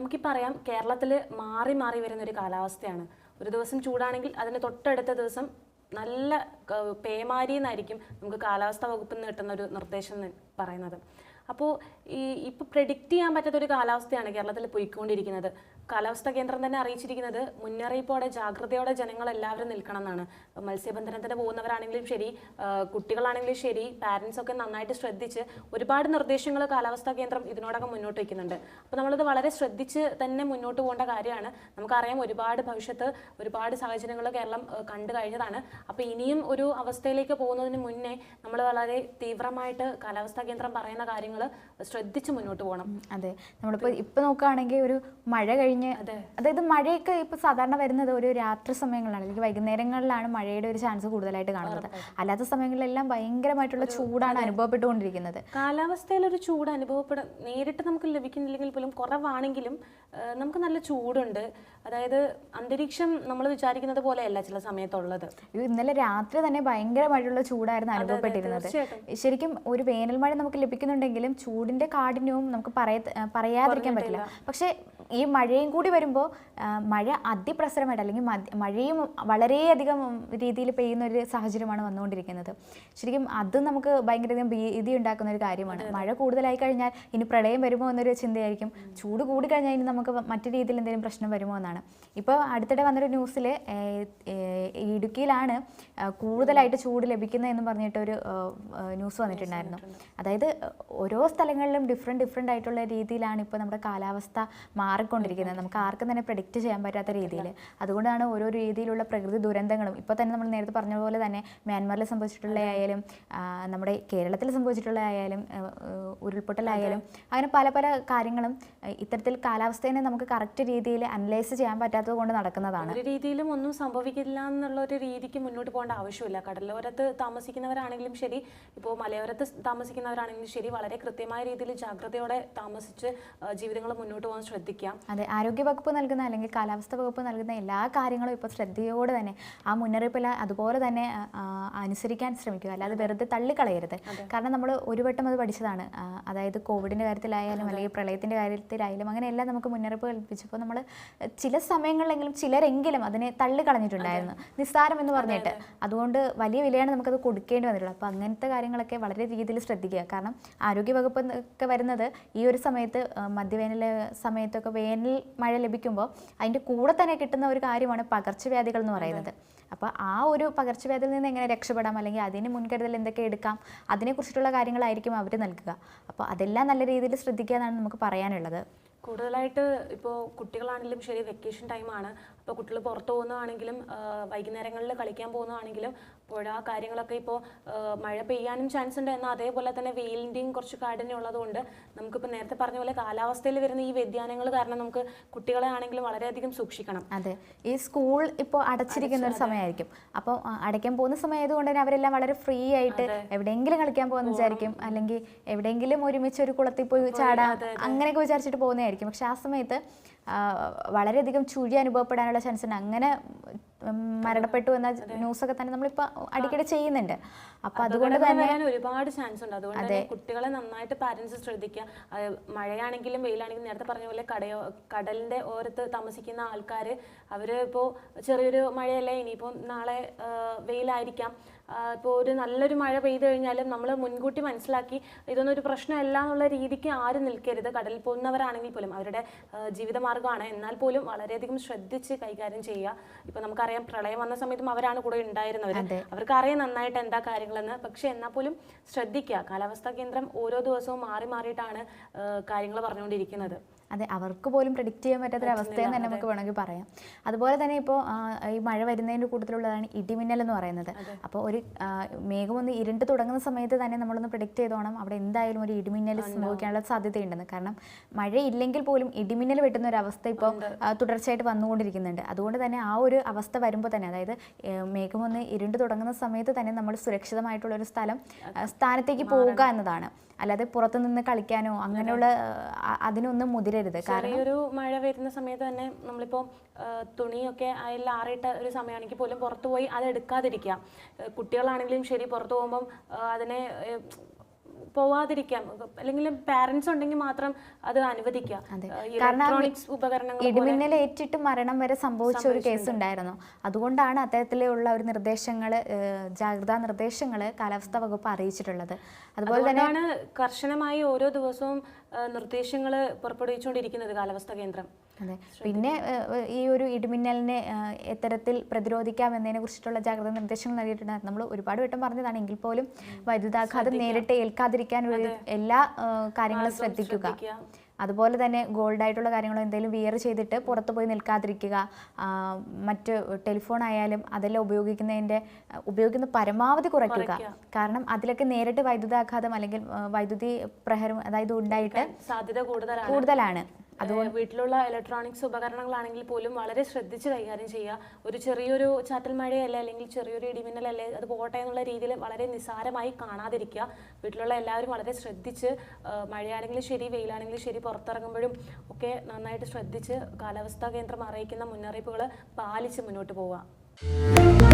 നമുക്കിപ്പോൾ പറയാം കേരളത്തിൽ മാറി മാറി വരുന്ന ഒരു കാലാവസ്ഥയാണ്. ഒരു ദിവസം ചൂടാണെങ്കിൽ അതിന് തൊട്ടടുത്ത ദിവസം നല്ല പേമാരി എന്നായിരിക്കും നമുക്ക് കാലാവസ്ഥ വകുപ്പിൽ നിന്ന് കിട്ടുന്ന ഒരു നിർദ്ദേശം പറയുന്നത്. അപ്പോൾ ഈ ഇപ്പോൾ പ്രെഡിക്റ്റ് ചെയ്യാൻ പറ്റാത്ത ഒരു കാലാവസ്ഥയാണ് കേരളത്തിൽ പോയിക്കൊണ്ടിരിക്കുന്നത്. കാലാവസ്ഥാ കേന്ദ്രം തന്നെ അറിയിച്ചിരിക്കുന്നത് മുന്നറിയിപ്പോടെ ജാഗ്രതയോടെ ജനങ്ങൾ എല്ലാവരും നിൽക്കണം എന്നാണ് മത്സ്യബന്ധനത്തിന് പോകുന്നവരാണെങ്കിലും ശരി കുട്ടികളാണെങ്കിലും ശരി പാരൻസ് ഒക്കെ നന്നായിട്ട് ശ്രദ്ധിച്ച് ഒരുപാട് നിർദ്ദേശങ്ങൾ കാലാവസ്ഥാ കേന്ദ്രം ഇതിനോടകം മുന്നോട്ട് വയ്ക്കുന്നുണ്ട്. അപ്പോൾ നമ്മളത് വളരെ ശ്രദ്ധിച്ച് തന്നെ മുന്നോട്ട് പോകേണ്ട കാര്യമാണ്. നമുക്കറിയാം ഒരുപാട് ഭവിഷ്യത്ത് ഒരുപാട് സാഹചര്യങ്ങൾ കേരളം കണ്ടു കഴിഞ്ഞതാണ്. അപ്പോൾ ഇനിയും ഒരു അവസ്ഥയിലേക്ക് പോകുന്നതിന് മുന്നേ നമ്മൾ വളരെ തീവ്രമായിട്ട് കാലാവസ്ഥാ കേന്ദ്രം പറയുന്ന കാര്യങ്ങൾ ശ്രദ്ധിച്ച് മുന്നോട്ട് പോകണം. അതെ. നമ്മളിപ്പോൾ ഇപ്പൊ നോക്കുകയാണെങ്കിൽ ഒരു മഴ കഴിഞ്ഞ് അതായത് മഴയൊക്കെ ഇപ്പൊ സാധാരണ വരുന്നത് ഒരു രാത്രി സമയങ്ങളിലാണ്. അല്ലെങ്കിൽ വൈകുന്നേരങ്ങളിലാണ് മഴയുടെ ഒരു ചാൻസ് കൂടുതലായിട്ട് കാണുന്നത്. അല്ലാത്ത സമയങ്ങളിലെല്ലാം ഭയങ്കരമായിട്ടുള്ള ചൂടാണ് അനുഭവപ്പെട്ടുകൊണ്ടിരിക്കുന്നത്. കാലാവസ്ഥയിൽ ഒരു ചൂട് അനുഭവപ്പെടാൻ നേരിട്ട് നമുക്ക് ലഭിക്കുന്നില്ലെങ്കിൽ പോലും കുറവാണെങ്കിലും നമുക്ക് നല്ല ചൂടുണ്ട്. അതായത് അന്തരീക്ഷം നമ്മൾ വിചാരിക്കുന്നത് പോലെയല്ല ചില സമയത്തുള്ളത്. ഇന്നലെ രാത്രി തന്നെ ഭയങ്കരമായിട്ടുള്ള ചൂടായിരുന്നു അനുഭവപ്പെട്ടിരുന്നത്. ശരിക്കും ഒരു വേനൽ മഴ നമുക്ക് ലഭിക്കുന്നുണ്ടെങ്കിലും ചൂടിന്റെ കാഠിന്യവും നമുക്ക് പറയ പറയാതിരിക്കാൻ പറ്റില്ല. പക്ഷേ ഈ മഴയും കൂടി വരുമ്പോൾ മഴ അതിപ്രസരമായിട്ട് അല്ലെങ്കിൽ മഴയും വളരെയധികം രീതിയിൽ പെയ്യുന്ന ഒരു സാഹചര്യമാണ് വന്നുകൊണ്ടിരിക്കുന്നത്. ശരിക്കും അതും നമുക്ക് ഭയങ്കരധികം ഭീതി ഉണ്ടാക്കുന്ന ഒരു കാര്യമാണ്. മഴ കൂടുതലായി കഴിഞ്ഞാൽ ഇനി പ്രളയം വരുമോ എന്നൊരു ചിന്തയായിരിക്കും. ചൂട് കൂടി കഴിഞ്ഞാൽ ഇനി നമുക്ക് മറ്റു രീതിയിൽ എന്തെങ്കിലും പ്രശ്നം വരുമോ എന്നാണ്. ഇപ്പോൾ അടുത്തിടെ വന്നൊരു ന്യൂസിൽ ഇടുക്കിയിലാണ് കൂടുതലായിട്ട് ചൂട് ലഭിക്കുന്നതെന്ന് പറഞ്ഞിട്ടൊരു ന്യൂസ് വന്നിട്ടുണ്ടായിരുന്നു. അതായത് ഓരോ സ്ഥലങ്ങളിലും ഡിഫറെന്റ് ഡിഫറെന്റ് ആയിട്ടുള്ള രീതിയിലാണ് ഇപ്പോൾ നമ്മുടെ കാലാവസ്ഥ മാറിക്കൊണ്ടിരിക്കുന്നത്. നമുക്ക് ആർക്കും തന്നെ പ്രഡിക്റ്റ് ചെയ്യാൻ പറ്റാത്ത രീതിയിൽ. അതുകൊണ്ടാണ് ഓരോ രീതിയിലുള്ള പ്രകൃതി ദുരന്തങ്ങളും. ഇപ്പോൾ തന്നെ നമ്മൾ നേരത്തെ പറഞ്ഞ പോലെ തന്നെ മ്യാൻമാറിൽ സംഭവിച്ചിട്ടുള്ള ആയാലും നമ്മുടെ കേരളത്തിൽ സംഭവിച്ചിട്ടുള്ള ആയാലും ഉരുൾപൊട്ടലായാലും അങ്ങനെ പല പല കാര്യങ്ങളും ഇത്തരത്തിൽ കാലാവസ്ഥേനെ നമുക്ക് കറക്റ്റ് രീതിയിൽ അനലൈസ് ചെയ്യാൻ പറ്റാത്തത് കൊണ്ട് നടക്കുന്നതാണ്. ഒരു രീതിയിലും ഒന്നും സംഭവിക്കില്ല എന്നുള്ള ഒരു രീതിക്ക് മുന്നോട്ട് പോകേണ്ട ആവശ്യമില്ല. കടലോരത്ത് താമസിക്കുന്നവരാണെങ്കിലും ശരി. ഇപ്പോൾ മലയോരത്ത് താമസിക്കുന്നവരാണെങ്കിലും ശരി വളരെ കൃത്യമായ രീതിയിൽ ജാഗ്രതയോടെ താമസിച്ച് ജീവിതങ്ങൾ മുന്നോട്ട് പോകാൻ ശ്രദ്ധിക്കാം. അതെ ആരോഗ്യ വകുപ്പ് നൽകുന്ന അല്ലെങ്കിൽ കാലാവസ്ഥ വകുപ്പ് നൽകുന്ന എല്ലാ കാര്യങ്ങളും ഇപ്പോൾ ശ്രദ്ധയോടെ തന്നെ ആ മുന്നറിയിപ്പെല്ലാം അതുപോലെ തന്നെ അനുസരിക്കാൻ ശ്രമിക്കുക. അല്ലാതെ വെറുതെ തള്ളിക്കളയരുത്. കാരണം നമ്മൾ ഒരു വട്ടം അത് പഠിച്ചതാണ്. അതായത് കോവിഡിന്റെ കാര്യത്തിലായാലും അല്ലെങ്കിൽ പ്രളയത്തിന്റെ കാര്യത്തിലായാലും അങ്ങനെയെല്ലാം നമുക്ക് മുന്നറിയിപ്പ് കൽപ്പിച്ചപ്പോൾ നമ്മൾ ചില സമയങ്ങളിലെങ്കിലും ചിലരെങ്കിലും അതിനെ തള്ളിക്കളഞ്ഞിട്ടുണ്ടായിരുന്നു. നിസ്സാരം എന്ന് പറഞ്ഞിട്ട്. അതുകൊണ്ട് വലിയ വിലയാണ് നമുക്കത് കൊടുക്കേണ്ടി വന്നിട്ടുള്ളത്. അപ്പോൾ അങ്ങനത്തെ കാര്യങ്ങളൊക്കെ വളരെ രീതിയിൽ ശ്രദ്ധിക്കുക. കാരണം ആരോഗ്യ വകുപ്പ് ഒക്കെ വരുന്നത് ഈ ഒരു സമയത്ത് മധ്യവേനൽ സമയത്തൊക്കെ വേനൽ മഴ ലഭിക്കുമ്പോൾ അതിന്റെ കൂടെ തന്നെ കിട്ടുന്ന ഒരു കാര്യമാണ് പകർച്ചവ്യാധികൾ എന്ന് പറയുന്നത്. അപ്പോൾ ആ ഒരു പകർച്ചവ്യാധിയിൽ നിന്ന് എങ്ങനെ രക്ഷപ്പെടാം? അല്ലെങ്കിൽ അതിന് മുൻകരുതൽ എന്തൊക്കെ എടുക്കാം? അതിനെക്കുറിച്ചിട്ടുള്ള കാര്യങ്ങളായിരിക്കും അവർ നൽകുക. അപ്പോൾ അതെല്ലാം നല്ല രീതിയിൽ ശ്രദ്ധിക്കുക എന്നാണ് നമുക്ക് പറയാനുള്ളത്. കൂടുതലായിട്ട് ഇപ്പോൾ കുട്ടികളാണെങ്കിലും ശരി വെക്കേഷൻ ടൈമാണ് അപ്പോൾ കുട്ടികൾ പുറത്തു പോകുന്നതാണെങ്കിലും വൈകുന്നേരങ്ങളിൽ കളിക്കാൻ പോകുന്നതാണെങ്കിലും പുഴ കാര്യങ്ങളൊക്കെ ഇപ്പോൾ മഴ പെയ്യാനും ചാൻസ് ഉണ്ട്. എന്നാൽ അതേപോലെ തന്നെ വെയിലിന്റെയും കുറച്ച് കാഠിന്യം ഉള്ളതുകൊണ്ട് നമുക്കിപ്പോൾ നേരത്തെ പറഞ്ഞ പോലെ കാലാവസ്ഥയിൽ വരുന്ന ഈ വ്യതിയാനങ്ങൾ കാരണം നമുക്ക് കുട്ടികളെ ആണെങ്കിലും വളരെയധികം സൂക്ഷിക്കണം. അതെ. ഈ സ്കൂൾ ഇപ്പോൾ അടച്ചിരിക്കുന്ന ഒരു സമയമായിരിക്കും. അപ്പോൾ അടയ്ക്കാൻ പോകുന്ന സമയമായതുകൊണ്ട് തന്നെ അവരെല്ലാം വളരെ ഫ്രീ ആയിട്ട് എവിടെയെങ്കിലും കളിക്കാൻ പോകുന്ന വിചാരിക്കും. അല്ലെങ്കിൽ എവിടെയെങ്കിലും ഒരുമിച്ച് ഒരു കുളത്തിൽ പോയി ചാടാം അങ്ങനെയൊക്കെ വിചാരിച്ചിട്ട് പോകുന്നതായിരിക്കും. പക്ഷെ ആ സമയത്ത് വളരെയധികം ചുഴി അനുഭവപ്പെടാനുള്ള ചാൻസ് ഉണ്ട്. അങ്ങനെ മരണപ്പെട്ടു എന്ന ന്യൂസ് ഒക്കെ തന്നെ നമ്മളിപ്പോൾ അടിക്കടി ചെയ്യുന്നുണ്ട്. അപ്പൊ അതുകൊണ്ട് തന്നെ ഒരുപാട് ചാൻസ് ഉണ്ട്. അതുകൊണ്ട് തന്നെ കുട്ടികളെ നന്നായിട്ട് പാരന്റ്സ് ശ്രദ്ധിക്കുക. മഴയാണെങ്കിലും വെയിലാണെങ്കിലും നേരത്തെ പറഞ്ഞ പോലെ കടയോ കടലിന്റെ ഓരത്ത് താമസിക്കുന്ന ആൾക്കാര് അവർ ഇപ്പോ ചെറിയൊരു മഴയല്ലേ ഇനിയിപ്പോൾ നാളെ വെയിലായിരിക്കാം. ഇപ്പോൾ ഒരു നല്ലൊരു മഴ പെയ്തു കഴിഞ്ഞാലും നമ്മൾ മുൻകൂട്ടി മനസ്സിലാക്കി ഇതൊന്നും ഒരു പ്രശ്നമല്ല എന്നുള്ള രീതിക്ക് ആരും നിൽക്കരുത്. കടലിൽ പോകുന്നവരാണെങ്കിൽ പോലും അവരുടെ ജീവിതമാർഗമാണ്. എന്നാൽ പോലും വളരെയധികം ശ്രദ്ധിച്ച് കൈകാര്യം ചെയ്യുക. ഇപ്പോൾ നമുക്കറിയാം പ്രളയം വന്ന സമയത്തും അവരാണ് കൂടെ ഉണ്ടായിരുന്നവർ അവർക്ക് അറിയാം നന്നായിട്ട് എന്താ കാര്യങ്ങളെന്ന്. പക്ഷെ എന്നാൽ പോലും ശ്രദ്ധിക്കുക. കാലാവസ്ഥാ കേന്ദ്രം ഓരോ ദിവസവും മാറി മാറിയിട്ടാണ് കാര്യങ്ങൾ പറഞ്ഞുകൊണ്ടിരിക്കുന്നത്. അതെ അവർക്ക് പോലും പ്രഡിക്റ്റ് ചെയ്യാൻ പറ്റാത്തൊരു അവസ്ഥയെന്ന് തന്നെ നമുക്ക് വേണമെങ്കിൽ പറയാം. അതുപോലെ തന്നെ ഇപ്പോൾ ഈ മഴ വരുന്നതിന്റെ കൂട്ടത്തിലുള്ളതാണ് ഇടിമിന്നൽ എന്ന് പറയുന്നത്. അപ്പോൾ ഒരു മേഘമൊന്ന് മേഘം ഒന്ന് ഇരുണ്ട് തുടങ്ങുന്ന സമയത്ത് തന്നെ നമ്മളൊന്ന് പ്രഡിക്റ്റ് ചെയ്തോണം അവിടെ എന്തായാലും ഒരു ഇടിമിന്നൽ സംഭവിക്കാനുള്ള സാധ്യതയുണ്ടെന്ന്. കാരണം മഴയില്ലെങ്കിൽ പോലും ഇടിമിന്നൽ വെട്ടുന്ന ഒരു അവസ്ഥ ഇപ്പോൾ തുടർച്ചയായിട്ട് വന്നുകൊണ്ടിരിക്കുന്നുണ്ട്. അതുകൊണ്ട് തന്നെ ആ ഒരു അവസ്ഥ വരുമ്പോൾ തന്നെ അതായത് മേഘമൊന്ന് മേഘം ഒന്ന് ഇരുണ്ട് തുടങ്ങുന്ന സമയത്ത് തന്നെ നമ്മൾ സുരക്ഷിതമായിട്ടുള്ള ഒരു സ്ഥലം സ്ഥാനത്തേക്ക് പോവുക എന്നതാണ്. അല്ലാതെ പുറത്തുനിന്ന് കളിക്കാനോ അങ്ങനെയുള്ള അതിനൊന്നും അതിനൊന്നും മുതിരരുത് കാരണം ഒരു മഴ വരുന്ന സമയത്ത് തന്നെ നമ്മളിപ്പോൾ തുണിയൊക്കെ അതിൽ ആറിയിട്ട ഒരു സമയമാണെങ്കിൽ പോലും പുറത്തു പോയി അത് എടുക്കാതിരിക്കുക. കുട്ടികളാണെങ്കിലും ശരി പുറത്തു പോകുമ്പം അതിനെ പോവാതിരിക്കാം അല്ലെങ്കിൽ പാരന്റ്സ് ഉണ്ടെങ്കിൽ മാത്രം അത് അനുവദിക്കാം ഇലക്ട്രോണിക്സ് ഉപകരണങ്ങൾ ഇടിമിന്നൽ ഏറ്റിട്ട് മരണം വരെ സംഭവിച്ച ഒരു കേസ് ഉണ്ടായിരുന്നു. അതുകൊണ്ടാണ് അത്തരത്തിലുള്ള ഒരു നിർദ്ദേശങ്ങൾ ജാഗ്രതാ നിർദ്ദേശങ്ങൾ കാലാവസ്ഥാ വകുപ്പ് അറിയിച്ചിട്ടുള്ളത്. അതുപോലെ തന്നെ കർശനമായി ഓരോ ദിവസവും നിർദ്ദേശങ്ങൾ പുറപ്പെടുവിച്ചുകൊണ്ടിരിക്കുന്നത് കാലാവസ്ഥാ കേന്ദ്രം. അതെ. പിന്നെ ഈ ഒരു ഇടിമിന്നലിനെ എത്തരത്തിൽ പ്രതിരോധിക്കാം എന്നതിനെ കുറിച്ചിട്ടുള്ള ജാഗ്രതാ നിർദ്ദേശങ്ങൾ നൽകിയിട്ടുണ്ട് നമ്മൾ ഒരുപാട് വട്ടം പറഞ്ഞതാണ് എങ്കിൽ പോലും വൈദ്യുതാഘാതം നേരിട്ട് ഏൽക്കാതിരിക്കാൻ എല്ലാ കാര്യങ്ങളും ശ്രദ്ധിക്കുക. അതുപോലെ തന്നെ ഗോൾഡ് ആയിട്ടുള്ള കാര്യങ്ങളോ എന്തെങ്കിലും വിയർ ചെയ്തിട്ട് പുറത്ത് പോയി നിൽക്കാതിരിക്കുക. മറ്റ് ടെലിഫോൺ ആയാലും അതെല്ലാം ഉപയോഗിക്കുന്നതിന്റെ ഉപയോഗിക്കുന്ന പരമാവധി കുറയ്ക്കുക. കാരണം അതിലൊക്കെ നേരിട്ട് വൈദ്യുതാഘാതം അല്ലെങ്കിൽ വൈദ്യുതി പ്രഹരം അതായത് ഉണ്ടായിട്ട് സാധ്യത കൂടുതലാണ്. ഏഹ് വീട്ടിലുള്ള ഇലക്ട്രോണിക്സ് ഉപകരണങ്ങളാണെങ്കിൽ പോലും വളരെ ശ്രദ്ധിച്ച് കൈകാര്യം ചെയ്യുക. ഒരു ചെറിയൊരു ചാറ്റൽ മഴയല്ല അല്ലെങ്കിൽ ചെറിയൊരു ഇടിമിന്നലല്ലേ അത് പോട്ടെ എന്നുള്ള രീതിയിൽ വളരെ നിസാരമായി കാണാതിരിക്കുക. വീട്ടിലുള്ള എല്ലാവരും വളരെ ശ്രദ്ധിച്ച് മഴയാണെങ്കിലും ശരി വെയിലാണെങ്കിലും ശരി പുറത്തിറങ്ങുമ്പോഴും ഒക്കെ നന്നായിട്ട് ശ്രദ്ധിച്ച് കാലാവസ്ഥാ കേന്ദ്രം അറിയിക്കുന്ന മുന്നറിയിപ്പുകൾ പാലിച്ച് മുന്നോട്ട് പോവുക.